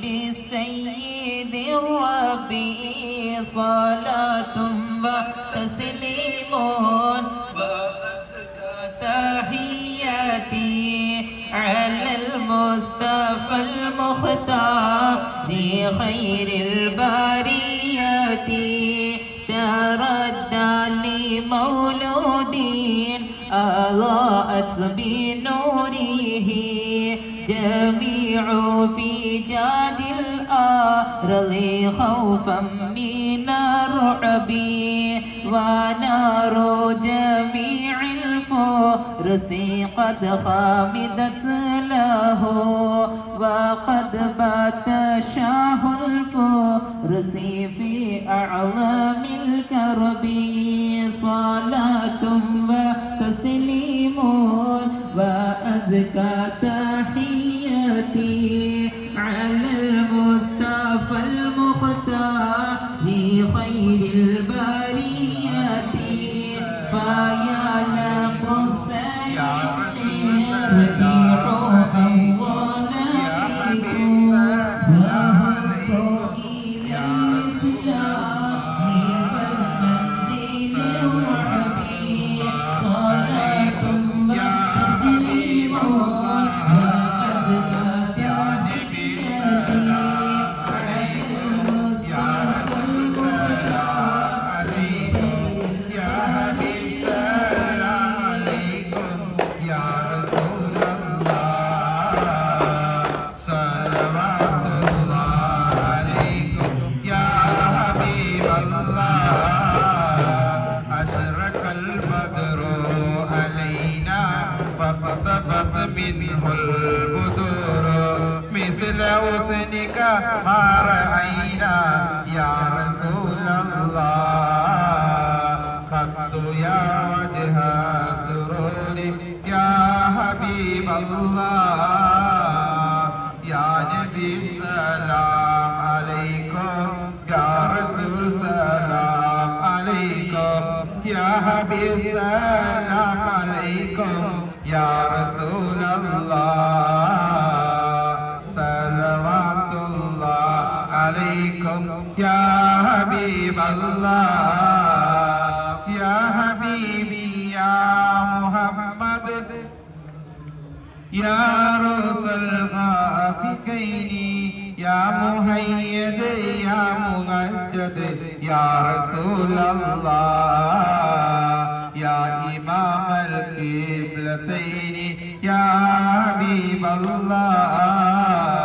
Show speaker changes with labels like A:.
A: بسيد الربي صلاة وتسليم وأزكى تحياتي على المصطفى المختار خير البريات. تردى لمولودين أضاءت بنوره جميع فجاج الأرض خوفا من الرعب ونار جميع الفرس قد خامدت له وقد بات شاه الفرس في أعظم الكرب صلاة وتسليم وأزكى
B: Africa. منه البدور مثل أذنك ما رأينا يا رسول الله قد يا وجه سرور. يا حبيب الله يا نبي سلام عليكم. يا رسول سلام عليكم. يا حبيب سلام عليكم. يا رسول الله صلوات الله عليكم يا حبيب الله يا حبيبي يا محمد يا عروس الغافقين يا مهيد يا ممجد يا رسول الله الجنتين يا حبيب الله